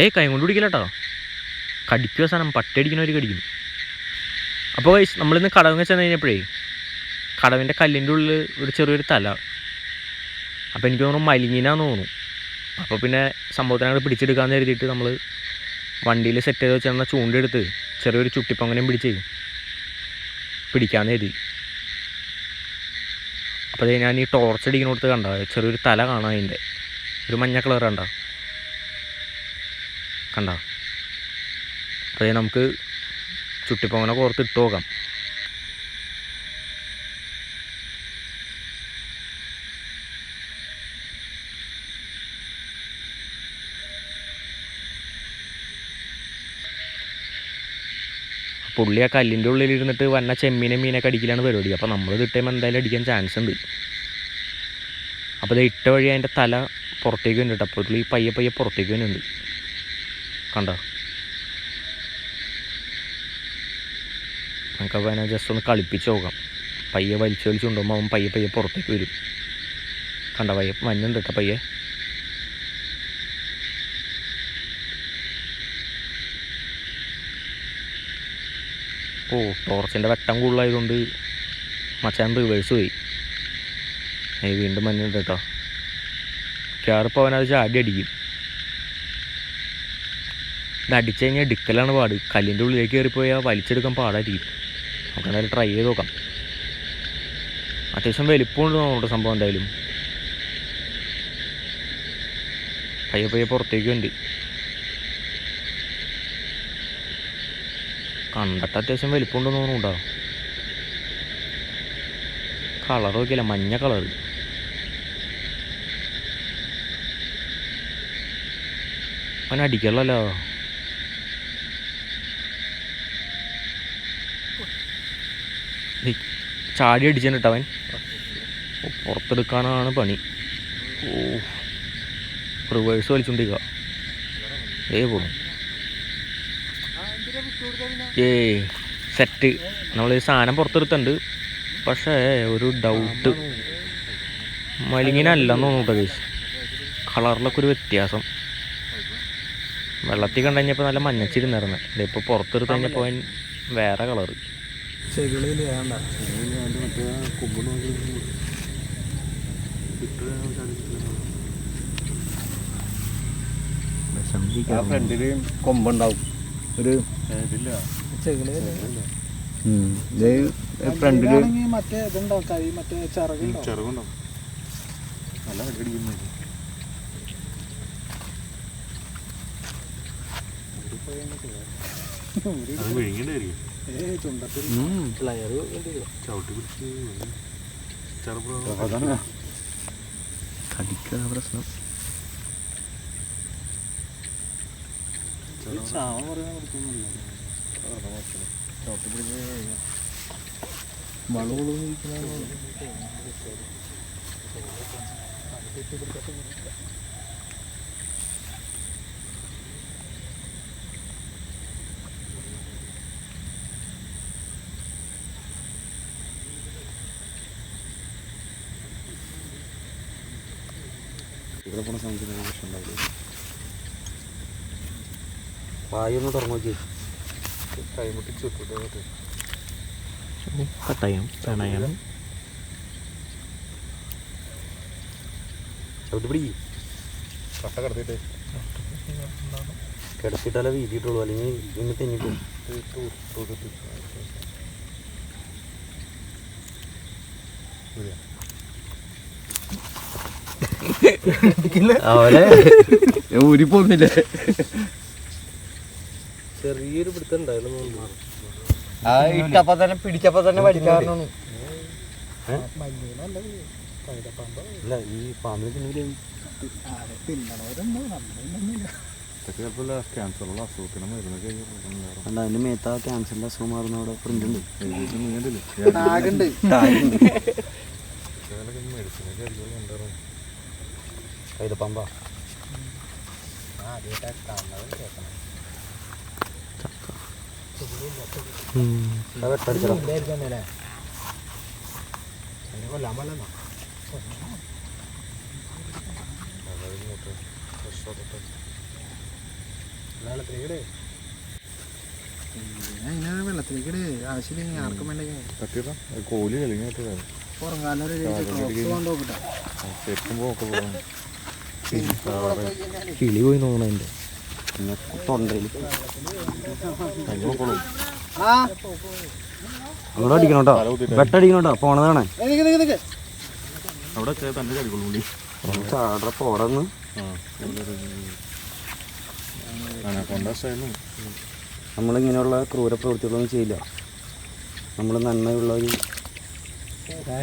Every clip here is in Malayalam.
ഏയ് കൈ കൊണ്ട് പിടിക്കില്ല കേട്ടോ കടിക്കുക സാധനം. പട്ടടിക്കണവർ കടിക്കും. അപ്പോൾ നമ്മളിന്ന് കടവ് ചെന്ന് കഴിഞ്ഞപ്പോഴേ കടവിന്റെ കല്ലിന്റെ ഉള്ളിൽ ഒരു ചെറിയൊരു തല. അപ്പോൾ എനിക്ക് തോന്നുന്നു മലിങ്ങിനാന്ന് തോന്നുന്നു. അപ്പോൾ പിന്നെ സംഭവത്തിനകത്ത് പിടിച്ചെടുക്കാമെന്ന് കരുതിയിട്ട് നമ്മൾ വണ്ടിയിൽ സെറ്റ് ചെയ്ത് വെച്ചാൽ ചൂണ്ടെടുത്ത് ചെറിയൊരു ചുട്ടിപ്പൊങ്ങനെയും പിടിച്ച് പിടിക്കാമെന്ന് കരുതി. അപ്പോൾ ഞാൻ ഈ ടോർച്ച് അടിക്കുന്നിടത്ത് കണ്ട ചെറിയൊരു തല കാണാം അതിന്റെ ഒരു മഞ്ഞ കളർ കണ്ട? കണ്ട? അപ്പോൾ നമുക്ക് ചുട്ടിപ്പൊങ്ങനെ കോർത്ത് ഇട്ട് നോക്കാം. പുള്ളി ആ കല്ലിന്റെ ഉള്ളിൽ ഇരുന്നിട്ട് വന്ന ചെമ്മീനെ മീനൊക്കെ അടിക്കലാണ് പരിപാടി. അപ്പോൾ നമ്മൾ കിട്ടുമ്പോൾ എന്തായാലും അടിക്കാൻ ചാൻസ് ഉണ്ട്. അപ്പോൾ ഇത് ഇട്ട വഴി അതിന്റെ തല പുറത്തേക്ക് വന്നിട്ട് അപ്പോൾ പുള്ളി പയ്യെ പയ്യെ പുറത്തേക്ക് വരുന്നുണ്ട് കണ്ടോ? നമുക്കപ്പോൾ അതിനെ ജസ്റ്റ് ഒന്ന് കളിപ്പിച്ച് നോക്കാം. പയ്യെ വലിച്ചു വലിച്ചു കൊണ്ടുപോകുമ്പോൾ അവൻ പയ്യെ പയ്യെ പുറത്തേക്ക് വരും. കണ്ട പയ്യെ? മഞ്ഞുണ്ട് കേട്ടോ പയ്യെ. ഓ ടോർച്ചിന്റെ വെട്ടം കൂടുതലായതുകൊണ്ട് മച്ചാൻ റിവേഴ്സ് പോയി. ഏ വീണ്ടും മഞ്ഞുണ്ട് കേട്ടോ. കയറിപ്പോൾ അവനത് ചാടി അടിക്കും. ഇത് അടിച്ചു കഴിഞ്ഞാൽ ഡിക്കലാണ് പാട്. കല്ലിന്റെ ഉള്ളിലേക്ക് കയറിപ്പോയാൽ വലിച്ചെടുക്കാൻ പാടായിരിക്കും. നമുക്ക് എന്തായാലും ട്രൈ ചെയ്ത് നോക്കാം. അത്യാവശ്യം വലിപ്പമുണ്ട് നമ്മുടെ സംഭവം എന്തായാലും. പയ്യെ പയ്യെ പുറത്തേക്ക് ഉണ്ട് കണ്ടിട്ട് അത്യാവശ്യം വലിപ്പമുണ്ടെന്ന് തോന്നുന്നുണ്ടോ കളർ നോക്കിയില്ല മഞ്ഞ കളർ അവൻ ചാടി അടിച്ചിട്ട് അവൻ. പുറത്തെടുക്കാനാണ് പണി. ഓ റിവേഴ്സ് വലിച്ചുകൊണ്ടിരിക്കുക ഏ പോകും ഏ സെറ്റ് നമ്മൾ ഈ സാധനം പുറത്തെടുത്തുണ്ട് പക്ഷേ ഒരു ഡൗട്ട് മലിങ്ങിനല്ലെന്ന് തോന്നുന്നു കേസ് കളറിലൊക്കെ ഒരു വ്യത്യാസം. വെള്ളത്തിൽ കണ്ടു കഴിഞ്ഞപ്പോൾ നല്ല മഞ്ഞച്ചിരുന്നായിരുന്നു. ഇതിപ്പോൾ പുറത്തെടുത്ത് കഴിഞ്ഞപ്പോൾ വേറെ കളറ്. ചെകിളിയിൽ വേണ്ട ആ ഫ്രണ്ടിൽ കൊമ്പുണ്ടാവും. ഒരു ഫ്രണ്ടിൽ മറ്റേ ഇതുണ്ടാവും കൈ മറ്റേ ചിറകുണ്ടാവും. ചെറുകുണ്ടാവും. നല്ല കടിക്കടിക്കുന്നു അത് വിഴുങ്ങേണ്ടി ഏ കടിക്കുക പ്രശ്നം. ചാവം പറയാൻ ഇവിടെ പോണ സമയത്ത് പ്രശ്നം ഉണ്ടാവില്ല വായൊന്ന് തുറന്നു നോക്കി കൈമുട്ടി ചുറ്റിട്ട് കട്ടയം പ്രണയം. ചവിട്ടി പിടി കട്ട കടത്തിട്ട് കിടത്തിയിട്ടല്ല വീതിയിട്ടുള്ളൂ അല്ലെങ്കിൽ ഇന്ന് തെന്നിട്ടും. അവരെ ഊരി ചെറിയൊരു പിടുത്തം ഉണ്ടായിരുന്നു ആ ഇട്ടപ്പോ തന്നെ പിടിച്ചപ്പോ തന്നെ അല്ല ഈ പാമ്പിനെ തിന്നില്ലേ തിന്നണവരുണ്ടോ നമ്മളൊന്നുമില്ല. ചിലപ്പോൾ ക്യാൻസറുള്ള അസുഖത്തിന് മരുന്ന് അല്ല അതിന്റെ മേത്ത ക്യാൻസറിന്റെ അസുഖം മാറുന്ന അവിടെ പ്രിന്റ് ഉണ്ട്. ടാഗുണ്ട് മെഡിസിനൊക്കെ ഉണ്ടായിരുന്നു കൈതപ്പാമ്പ പമ്പോ. വെള്ളത്തിലേക്ക് ആവശ്യമില്ലെങ്കിൽ ആർക്കും വേണ്ടെങ്കിൽ കോലി കളിങ്ങിട്ട് കിളി പോയി നോക്കണം എന്റെ പിന്നെ തൊണ്ടയിൽ. അങ്ങോട്ട് അടിക്കണം കേട്ടോ വെട്ടടിക്കണം കേട്ടോ പോണതാണ്. നിക്ക് നിക്ക് നിക്ക്. അവിടെ തന്നെ ചാടറ പോടന്ന്. നമ്മളിങ്ങനെയുള്ള ക്രൂര പ്രവൃത്തികളൊന്നും ചെയ്യില്ല. നമ്മൾ നന്മയുള്ള ഒരു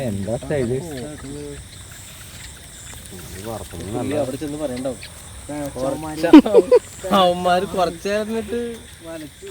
എന്താ സ്റ്റൈൽ അവിടെ ചെന്ന് പറയണ്ടാവും. അവന്മാര് കുറച്ചേർന്നിട്ട് വലച്ച്